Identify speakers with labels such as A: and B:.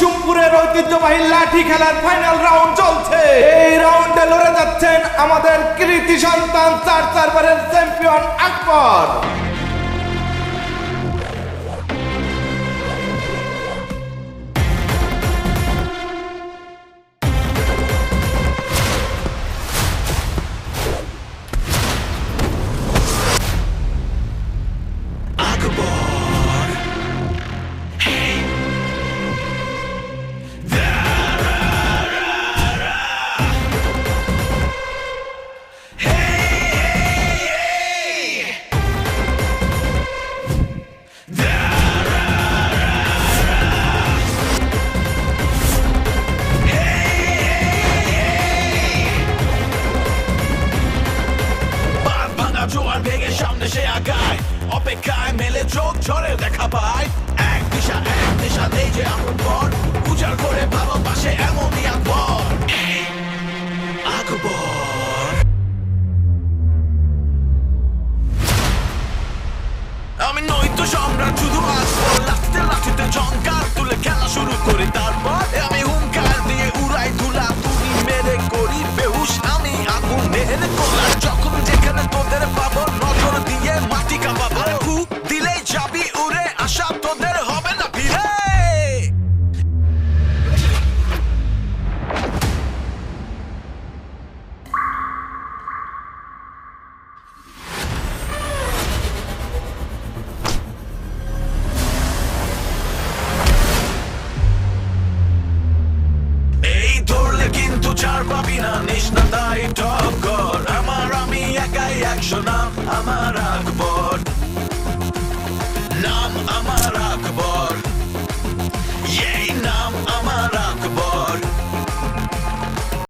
A: কুসুমপুরের ঐতিহ্যবাহী লাঠি খেলার ফাইনাল রাউন্ড চলছে। এই রাউন্ডে লড়ে যাচ্ছেন আমাদের কৃতি সন্তান চার চারবারের চ্যাম্পিয়ন আকবর।
B: সামনে সে আগায়। অপেক্ষায় মেলে চোখ ঝরে দেখা এক দিশা এক দিশা নেই যে আপন পর করে ভালোবাসে এমনই আকবর। আকবর। আমি নই তো সম্রাট, শুধু আসব লাঠিতে লাঠিতে জঙ্কার চার পাবি না নিস টক্কর আমার আমি একাই একশো নাম আমার আকবর।